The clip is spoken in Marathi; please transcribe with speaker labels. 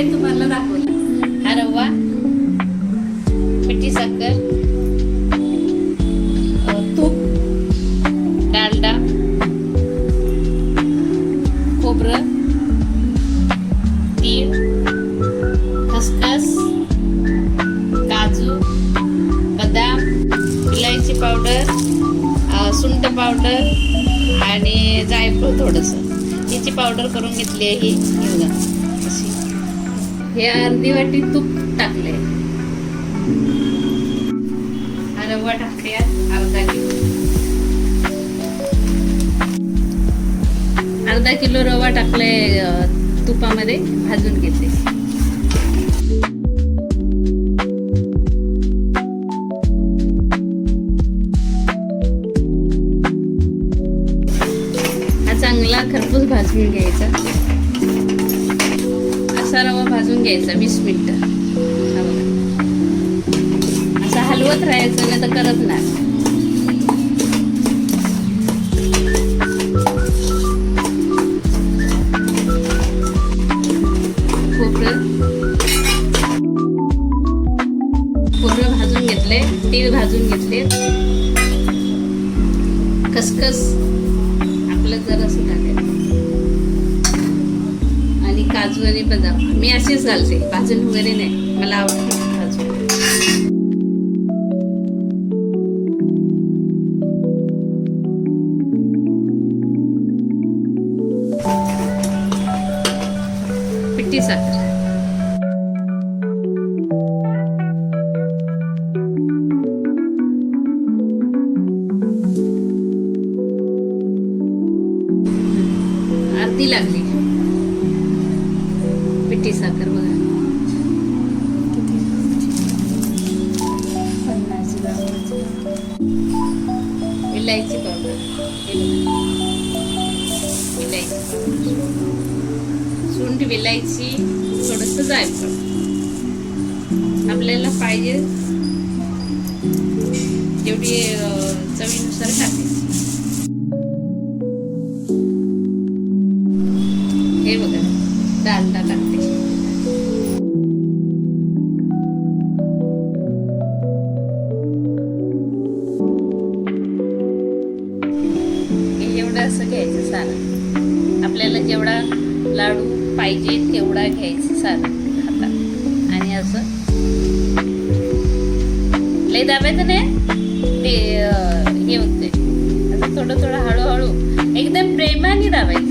Speaker 1: हे तुम्हाला दाखवलं. हा रवा मिठी साखर तूप डालडा खोबरं तीळ खसखस काजू बदाम इलायची पावडर सुंट पावडर आणि जायफळ थोडंसं. याची पावडर करून घेतली आहे ही. घेऊन हे अर्धी वाटी तूप टाकले हा रवा टाकले अर्धा किलो. अर्धा किलो रवा टाकले तुपामध्ये भाजून घेते. हा चांगला खरपूस भाजून घ्यायचा. असा रवा भाजून घ्यायचा वीस मिनिटं. असं बघा. असा हलवत राहायचं नाही तर करत नाही. खोबरं. भाजून घेतले तीळ भाजून घेतले. खसखस. आपलं जर असं टाकायचं आणि काजू आणि बदाम. मी अशीच घालते. भाजून वगैरे नाही. मला आवडते काजू पिठी साखर. लागली. पिठी साखर बघा. पन्नास ग्रामाची विलायची पावडर. इलायची. पावडर सुंठ विलायची थोडस जायफळ. आपल्याला पाहिजे जेवढी चवीनुसार खाते हे बघा डालडा टाकते. एवढं असं घ्यायचं सारण आपल्याला जेवढा लाडू पाहिजे तेवढा घ्यायचं सारण हातात आणि असं. लय दाबायचं नाही ते हे होते असं थोडं थोडं हळूहळू. एकदम प्रेमाने दाबायचं.